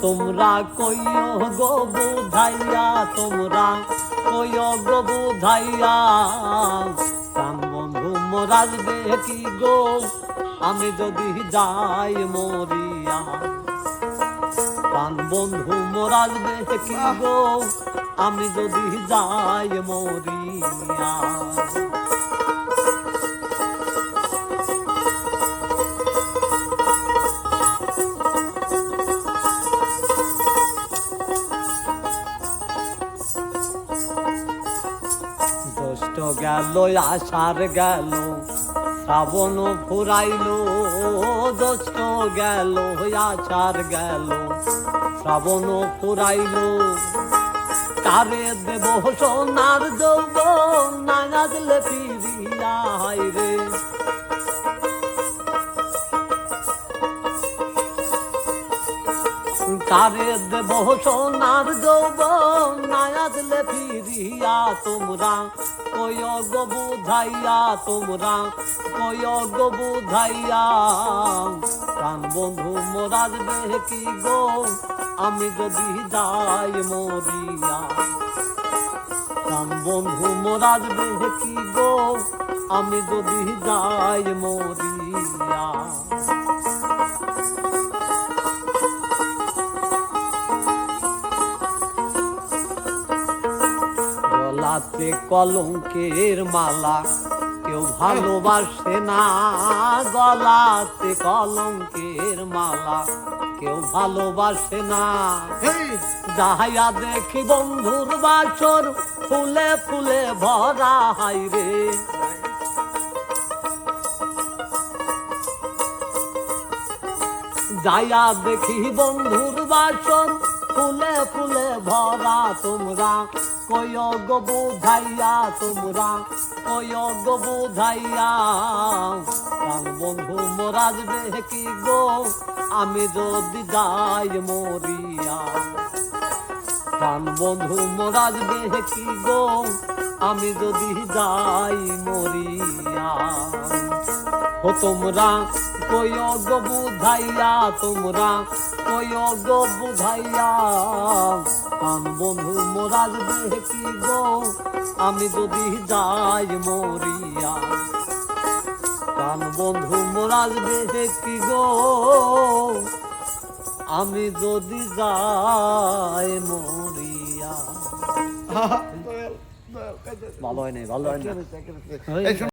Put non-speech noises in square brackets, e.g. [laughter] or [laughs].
কইও গো বুঝাইয়া, তোমরা কইও গো বুঝাইয়া। প্রাণ বন্ধু মরাজবে কি গো, আমি যদি যাই মরিয়া। প্রাণ বন্ধু মরাজবে কি গো, আমি যদি যাই মরিয়া। জ্যৈষ্ঠ গেল, আষাঢ় গেল, শ্রাবণ ফুরাইল, জ্যৈষ্ঠ গেল, আষাঢ় গেল, শ্রাবণ ফুরাইল। তারে দেব সোনার যৌব নাগাজলে ফিরিয়া তারে দেব সোনার যৌব নায়াজলে ফিরিয়া তোমরা। কয়গ বুঝাইয়া তোমরা কয়গ বুঝাইয়া। প্রাণ বন্ধু মোরাজ কি গো, আমি যদি যাই মরিয়া। প্রাণ বন্ধু মোরাজ কি গো, আমি যদি যাই মরিয়া। গলাতে কলঙ্কের মালা কেউ ভালোবাসে না গলাতে কলঙ্কের মালা কেউ ভালোবাসে না। যাহাইয়া দেখি বন্ধুর বাসর ফুলে ফুলে ভরা হাই রে। যাইয়া দেখি বন্ধুর বাসন ফুলে ফুলে ভরা তোমরা। কয়গ বুঝাইয়া তোমরা কয়গ বুঝাইয়া। প্রাণ বন্ধু মরাজবে কি গো? আমি যদি যাই মরিয়া। প্রাণ বন্ধু মরাজবে কি গো? আমি যদি যাই মরিয়া। ও তোমরা কয়গ বুঝাইয়া তোমরা কয়গ বুঝাইয়া কান বন্ধু মোরাজ দেখি গো? আমি যদি যাই মরিয়া কান বন্ধু মোরাজ দেখি গো? আমি যদি যাই মরিয়া। [laughs] ভালো হয় নাই ভালো হয় না